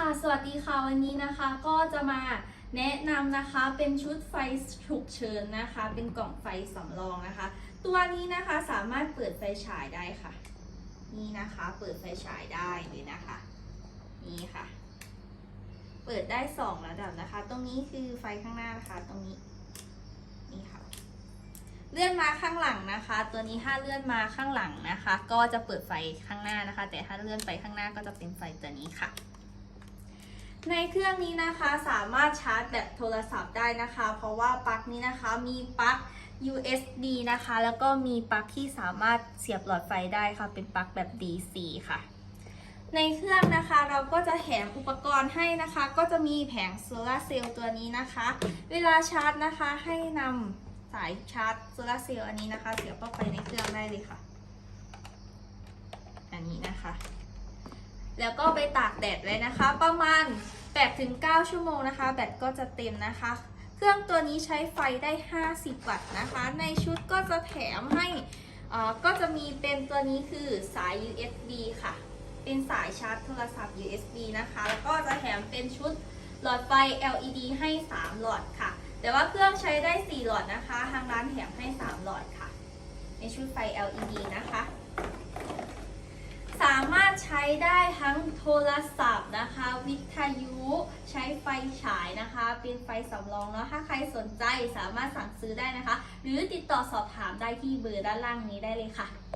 ค่ะ สวัสดีค่ะ วันนี้นะคะก็จะมาแนะนำนะคะเป็นชุดไฟฉุกเฉินนะคะ เป็นกล่องไฟสำรองนะคะ ตัวนี้นะคะสามารถเปิดไฟฉายได้ค่ะ นี่นะคะเปิดไฟฉายได้เลยนะคะ นี่ค่ะ เปิดได้สองระดับนะคะ ตรงนี้คือไฟข้างหน้านะคะ ตรงนี้ นี่ค่ะ เลื่อนมาข้างหลังนะคะ ตัวนี้ถ้าเลื่อนมาข้างหลังนะคะ ก็จะเปิดไฟข้างหน้านะคะ แต่ถ้าเลื่อนไปข้างหน้าก็จะเป็นไฟตัวนี้ค่ะ ในเครื่องนี้นะคะสามารถชาร์จแบตโทรศัพท์ได้นะคะ เพราะว่าปลั๊กนี้นะคะมีปลั๊ก USB นะคะ แล้วก็มีปลั๊กที่สามารถเสียบหลอดไฟได้ค่ะ เป็นปลั๊กแบบ DC ค่ะ ในเครื่องนะคะเราก็จะแถมอุปกรณ์ให้นะคะ ก็จะมีแผงโซลาร์เซลล์ตัวนี้นะคะ เวลาชาร์จนะคะให้นำสายชาร์จโซลาร์เซลล์อันนี้นะคะ เสียบเข้าไปในเครื่องได้เลยค่ะ อันนี้นะคะ แล้วก็ไปตากแดดไว้นะคะ ประมาณ 8-9ชั่วโมงนะคะ แบตก็จะเต็มนะคะ เครื่องตัวนี้ใช้ไฟได้ 50 วัตต์นะคะ ในชุดก็จะแถมให้อ่อก็จะมีเป็นตัวนี้คือสาย USB ค่ะ เป็นสายชาร์จโทรศัพท์ USB นะคะ แล้วก็จะแถมเป็นชุดหลอดไฟ LED ให้ 3 หลอดค่ะ แต่ว่าเครื่องใช้ได้ 4 หลอดนะคะ ทางร้านแถมให้ 3 หลอดค่ะ ในชุดไฟ LED นะคะ ได้ทั้งโทรศัพท์นะคะ วิทยุใช้ไฟฉายนะคะ เป็นไฟสำรองเนาะถ้าใครสนใจสามารถสั่งซื้อได้นะคะ หรือติดต่อสอบถามได้ที่เบอร์ด้านล่างนี้ได้เลยค่ะ